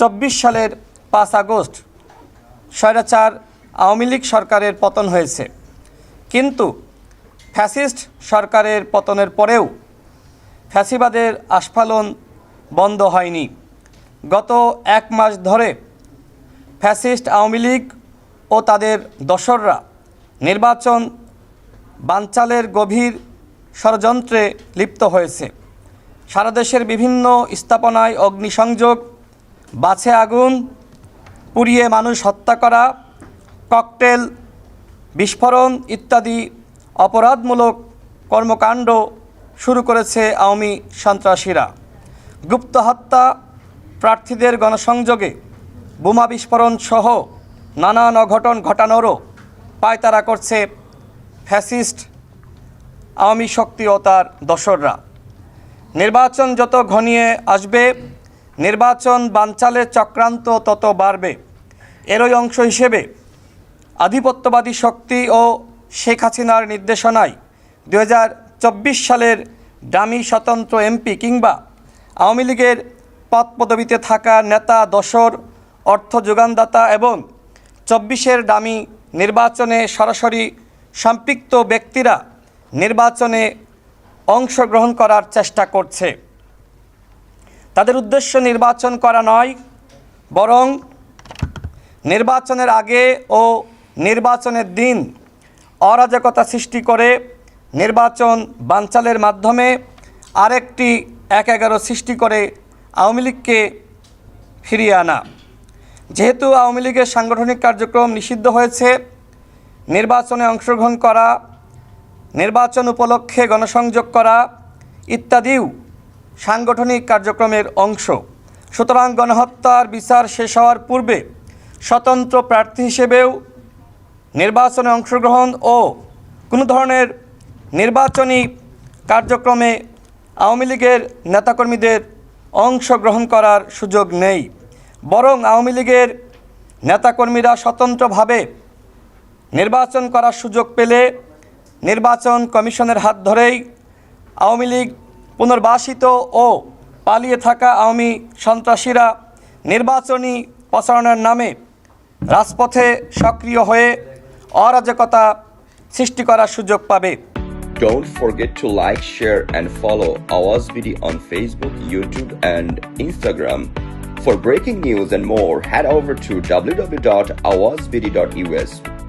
চব্বিশ সালের পাঁচ আগস্ট স্বৈরাচার আওয়ামী লীগ সরকারের পতন হয়েছে। কিন্তু ফ্যাসিস্ট সরকারের পতনের পরেও ফ্যাসিবাদের আস্ফালন বন্ধ হয়নি। গত এক মাস ধরে ফ্যাসিস্ট আওয়ামী লীগ ও তাদের দশররা নির্বাচন বানচালের গভীর ষড়যন্ত্রে লিপ্ত হয়েছে। সারা দেশের বিভিন্ন স্থাপনায় অগ্নিসংযোগ বাছে আগুন, পুড়িয়ে মানুষ হত্যা করা, ককটেল, বিস্ফোরণ ইত্যাদি অপরাধমূলক কর্মকাণ্ড শুরু করেছে আওয়ামী সন্ত্রাসীরা। গুপ্ত হত্যা, প্রার্থীদের গণসংযোগে বোমা বিস্ফোরণ সহ নানান অঘটন ঘটানোরও পায়তারা করছে ফ্যাসিস্ট, আওয়ামী শক্তি ও তার দশররা নির্বাচন যত ঘনিয়ে আসবে নির্বাচন বানচালের চক্রান্ত তত বাড়বে। এরই অংশ হিসেবে আধিপত্যবাদী শক্তি ও শেখ হাসিনার নির্দেশনায় দু হাজার চব্বিশ সালের ডামি স্বতন্ত্র এমপি কিংবা আওয়ামী লীগের পদ পদবিতে থাকা নেতা দশর অর্থ যোগানদাতা এবং চব্বিশের ডামি নির্বাচনে সরাসরি সম্পৃক্ত ব্যক্তিরা নির্বাচনে অংশগ্রহণ করার চেষ্টা করছে। তাদের উদ্দেশ্য নির্বাচন করা নয়, বরং নির্বাচনের আগে ও নির্বাচনের দিন অরাজকতা সৃষ্টি করে নির্বাচন বানচালের মাধ্যমে আরেকটি এক এগারো সৃষ্টি করে আওয়ামী লীগকে ফিরিয়ে আনা। যেহেতু আওয়ামী লীগের সাংগঠনিক কার্যক্রম নিষিদ্ধ হয়েছে, নির্বাচনে অংশগ্রহণ করা, নির্বাচন উপলক্ষে গণসংযোগ করা ইত্যাদিও সাংগঠনিক কার্যক্রমের অংশ। সুতরাং গণহত্যার বিচার শেষ হওয়ার পূর্বে স্বতন্ত্র প্রার্থী হিসেবেও নির্বাচনে অংশগ্রহণ ও কোনো ধরনের নির্বাচনী কার্যক্রমে আওয়ামী লীগের নেতাকর্মীদের অংশগ্রহণ করার সুযোগ নেই। বরং আওয়ামী লীগের নেতাকর্মীরা স্বতন্ত্রভাবে নির্বাচন করার সুযোগ পেলে নির্বাচন কমিশনের হাত ধরেই আওয়ামী লীগ পুনর্বাসিত ও পালিয়ে থাকা আওয়ামী সন্ত্রাসীরা নির্বাচনী প্রচারণার নামে রাজপথে সক্রিয় হয়ে অরাজকতা সৃষ্টি করার সুযোগ পাবে Don't forget to like, share, and follow Awaz BD on Facebook, YouTube, and Instagram. For breaking news and more, head over to www.awazbd.us.